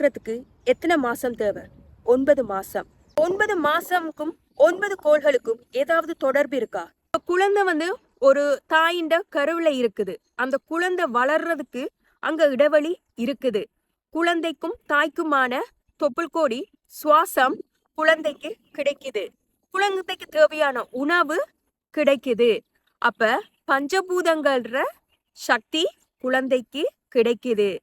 பிறக்கிறதுக்கு எத்தனை மாசம் தேவை? ஒன்பது மாசம். ஒன்பது மாசமுக்கும் ஒன்பது கோள்களுக்கும் ஏதாவது தொடர்பு இருக்கா? குழந்தை வந்து ஒரு தாயிண்ட கருவுல இருக்குது. அந்த குழந்தை வளர்றதுக்கு அங்க இடைவெளி இருக்குது. குழந்தைக்கும் தாய்க்குமான தொப்புள் கோடி சுவாசம் குழந்தைக்கு கிடைக்குது. குழந்தைக்கு தேவையான உணவு கிடைக்குது. அப்ப பஞ்சபூதங்கள்ற சக்தி குழந்தைக்கு கிடைக்குது.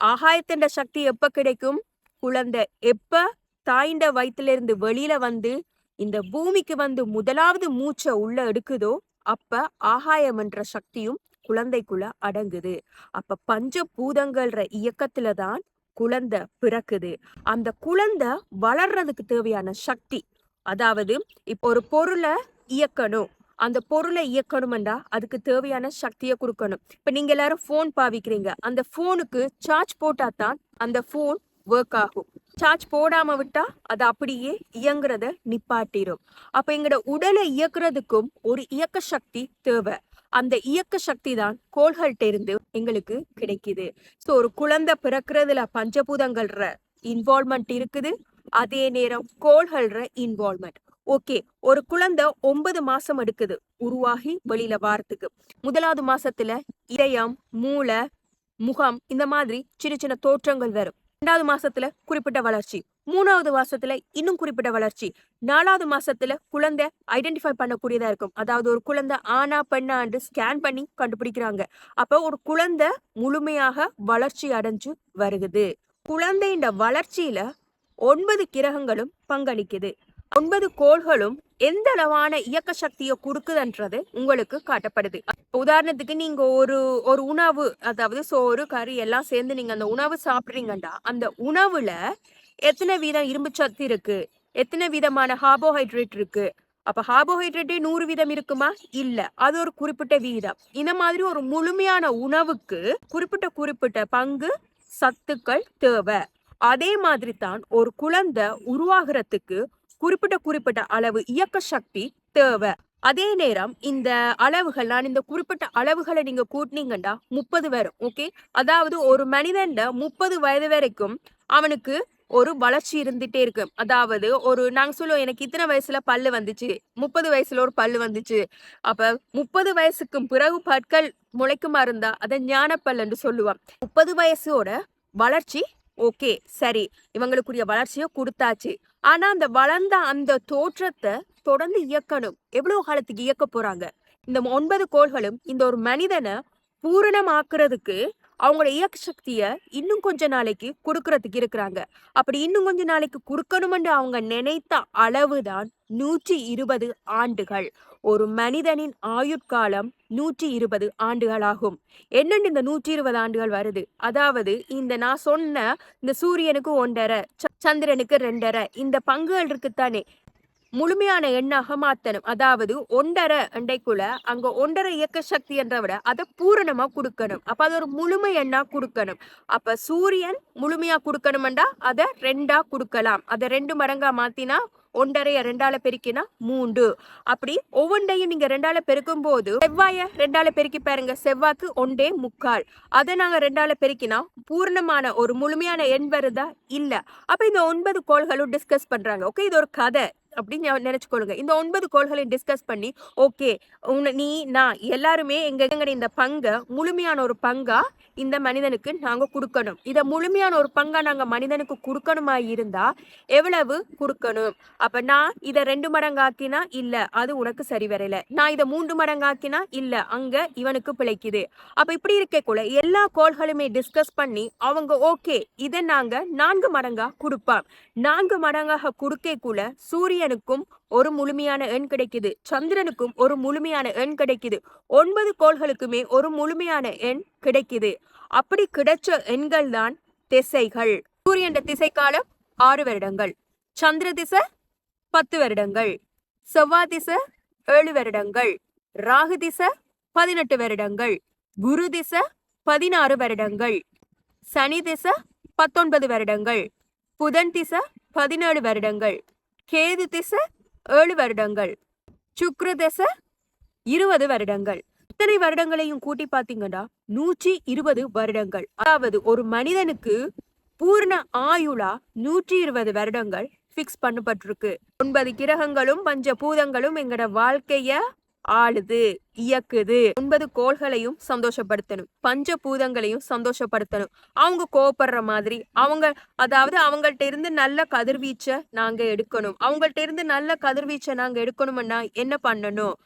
ஆகாயத்தின் சக்தி எப்ப கிடைக்கும்? குழந்தை எப்ப தாயிண்ட வயித்துல இருந்து வெளியில வந்து இந்த பூமிக்கு வந்து முதலாவது மூச்சை உள்ள எடுக்குதோ அப்ப ஆகாயம் என்ற சக்தியும் குழந்தைக்குள்ள அடங்குது. அப்ப பஞ்ச பூதங்கள்ற இயக்கத்துல தான் குழந்தை பிறக்குது. அந்த குழந்தை வளர்றதுக்கு தேவையான சக்தி அதாவது இப்போ ஒரு பொருளை இயக்கணும். அந்த பொருளை இயக்கணுமெண்டா? அதுக்கு தேவையான சக்தியை கொடுக்கணும். இப்போ நீங்கள் எல்லாரும் ஃபோன் பாவிக்கிறீங்க. அந்த ஃபோனுக்கு சார்ஜ் போட்டால் தான் அந்த ஃபோன் ஒர்க் ஆகும். சார்ஜ் போடாமல் விட்டால் அது அப்படியே இயங்குறத நிப்பாட்டிடும் அப்போ எங்களோட உடலை இயக்குறதுக்கும் ஒரு இயக்க சக்தி தேவை. அந்த இயக்க சக்தி தான் கோள்கள்ட்ட இருந்து எங்களுக்கு கிடைக்குது. ஸோ ஒரு குழந்தை பிறக்கிறதுல பஞ்சபூதங்கள்ற இன்வால்மெண்ட் இருக்குது. அதே நேரம் கோள்கள்ற இன்வால்மெண்ட் ஓகே ஒரு குழந்தை ஒன்பது மாசம் எடுக்குது உருவாகி வெளியில வாரத்துக்கு. முதலாவது மாசத்துல இதயம் மூளை முகம் இந்த மாதிரி சின்ன சின்ன தோற்றங்கள் வரும். ரெண்டாவது மாசத்துல குறிப்பிட்ட வளர்ச்சி. மூணாவது மாசத்துல இன்னும் குறிப்பிட்ட வளர்ச்சி. நாலாவது மாசத்துல குழந்தை ஐடென்டிஃபை பண்ணக்கூடியதா இருக்கும். அதாவது ஒரு குழந்தை ஆனா பெண்ணாண்டு ஸ்கேன் பண்ணி கண்டுபிடிக்கிறாங்க. அப்ப ஒரு குழந்தை முழுமையாக வளர்ச்சி அடைஞ்சு வருகுது. குழந்தையின் வளர்ச்சியில ஒன்பது கிரகங்களும் பங்களிக்குது. ஒன்பது கோள்களும் எந்த அளவான இயக்க சக்தியை கொடுக்குதுன்றது உங்களுக்கு காட்டப்படுது. உதாரணத்துக்கு நீங்க ஒரு ஒரு உணவு அதாவது சோறு கறி எல்லாம் சேர்ந்து நீங்க அந்த உணவு சாப்பிடுறீங்கண்டா அந்த உணவுல எத்தனை வீதம் இரும்பு சத்து இருக்கு? எத்தனை விதமான கார்போஹைட்ரேட் இருக்கு? அப்ப கார்போஹைட்ரேட்டே நூறு வீதம் இருக்குமா? இல்ல. அது ஒரு குறிப்பிட்ட வீதம். இந்த மாதிரி ஒரு முழுமையான உணவுக்கு குறிப்பிட்ட குறிப்பிட்ட பங்கு சத்துக்கள் தேவை. அதே மாதிரி தான் ஒரு குழந்தை உருவாகிறதுக்கு குறிப்பிட்ட குறிப்பிட்ட அளவு இயக்க சக்தி தேவை. அதே நேரம் இந்த அளவுகள் நான் இந்த குறிப்பிட்ட அளவுகளை நீங்க கூட்டினீங்கண்டா முப்பது வரும் ஓகே அதாவது ஒரு மனிதன்ட முப்பது வயது வரைக்கும் அவனுக்கு ஒரு வளர்ச்சி இருந்துட்டே இருக்கு. அதாவது ஒரு நாங்க சொல்லுவோம் எனக்கு இத்தனை வயசுல பல்லு வந்துச்சு முப்பது வயசுல ஒரு பல்லு வந்துச்சு. அப்ப முப்பது வயசுக்கு பிறகு பற்கள் முளைக்குமா இருந்தா அதை ஞானப்பல்லுன்னு சொல்லுவான் முப்பது வயசோட வளர்ச்சி ஓகே சரி. இவங்களுக்குரிய வளர்ச்சியை கொடுத்தாச்சு. ஆனா அந்த வளர்ந்த அந்த தோற்றத்தை தொடர்ந்து இயக்கணும். எவ்வளவு காலத்துக்கு இயக்க போறாங்க? இந்த ஒன்பது கோள்களும் இந்த ஒரு மனிதனை பூரணமாக்குறதுக்கு அவங்களோட இயக்க சக்தியை இன்னும் கொஞ்ச நாளைக்கு கொடுக்கறதுக்கு இருக்கிறாங்க. அப்படி இன்னும் கொஞ்ச நாளைக்கு கொடுக்கணுமென்று அவங்க நினைத்த அளவுதான் நூற்றி இருபது ஆண்டுகள். ஒரு மனிதனின் ஆயுட்காலம் நூற்றி இருபது ஆண்டுகளாகும். என்னென்னு இந்த நூற்றி இருபது ஆண்டுகள் வருது? அதாவது இந்த நான் சொன்ன இந்த சூரியனுக்கு ஒன்றரை ச- சந்திரனுக்கு ரெண்டரை இந்த பங்குகள் இருக்குத்தானே முழுமையான எண்ணாக மாத்தணும். அதாவது ஒன்றரை அண்டைக்குள்ள அங்க ஒன்றரை இயக்க சக்தி என்ற விட அதை பூரணமா கொடுக்கணும். அப்ப அது ஒரு முழுமை எண்ணா கொடுக்கணும். அப்ப சூரியன் முழுமையா கொடுக்கணும்டா அதை ரெண்டா கொடுக்கலாம். அதை ரெண்டு மடங்கா மாத்தினா ஒன்றரைய ரெண்டால பெருக்கினா மூன்று. அப்படி ஒவ்வொன்றையும் நீங்க ரெண்டால பெருக்கும் போது செவ்வாய ரெண்டால பெருக்கி பாருங்க. செவ்வாய்க்கு ஒன்றே முக்கால். அதை நாங்க ரெண்டால பெருக்கினா பூர்ணமான ஒரு முழுமையான எண் வருதா? இல்ல. அப்ப இந்த ஒன்பது கோள்களும் டிஸ்கஸ் பண்றாங்க. ஓகே இது ஒரு கதை. அப்படின்னு நினைச்சுக்கொள்ளுங்க இந்த ஒன்பது கோள்களையும் டிஸ்கஸ் பண்ணி ஓகே உன்னை நீ நான் எல்லாருமே எங்க இந்த பங்கை முழுமையான ஒரு பங்கா இந்த மனிதனுக்கு நாங்க கொடுக்கணும். இத முழுமையான ஒரு பங்கா நாங்க மனிதனுக்கு கொடுக்கணுமா இருந்தா எவ்வளவு கொடுக்கணும்? அப்ப நான் இத ரெண்டு மடங்காக்கினா இல்ல அது உனக்கு சரி வரல நான் இத மூன்று மடங்காக்கினா இல்ல அங்க இவனுக்கு பிழைக்குது. அப்ப இப்படி இருக்கக்குள்ள எல்லா கோள்களுமே டிஸ்கஸ் பண்ணி அவங்க ஓகே இதை நாங்க நான்கு மடங்கா கொடுப்பான் நான்கு மடங்காக கொடுக்கக்குள்ள சூரியனுக்கும் ஒரு முழுமையான எண் கிடைக்குது. சந்திரனுக்கும் ஒரு முழுமையான எண் கிடைக்குது. ஒன்பது கோள்களுக்குமே ஒரு முழுமையான எண் கிடைக்குது. அப்படி கிடைச்ச எண்கள் தான் திசைகள். சூரியன் திசை காலம் ஆறு வருடங்கள். சந்திர திசை பத்து வருடங்கள். செவ்வாய் திசை ஏழு வருடங்கள். ராகு திசை பதினெட்டு வருடங்கள். குரு திசை பதினாறு வருடங்கள். சனி திசை பத்தொன்பது வருடங்கள். புதன் திசை பதினேழு வருடங்கள். கேது திசை ஏழு வருடங்கள். சுக்ர திசை இருபது வருடங்கள். இத்தனை வருடங்களையும் கூட்டி பார்த்தீங்கன்னா நூற்றி இருபது வருடங்கள். அதாவது ஒரு மனிதனுக்கு பூர்ண ஆயுளா நூற்றி இருபது வருடங்கள் ஃபிக்ஸ் பண்ணப்பட்டிருக்கு. ஒன்பது கிரகங்களும் பஞ்ச பூதங்களும் எங்களோட வாழ்க்கைய ஆளுது இயக்குது. ஒன்பது கோள்களையும் சந்தோஷப்படுத்தணும். பஞ்ச பூதங்களையும் சந்தோஷப்படுத்தணும். அவங்க கோபப்படுற மாதிரி அவங்க அதாவது அவங்கள்ட்ட இருந்து நல்ல கதிர்வீச்சை நாங்க எடுக்கணும். அவங்கள்ட்ட இருந்து நல்ல கதிர்வீச்சை நாங்க எடுக்கணும்னா என்ன பண்ணணும்?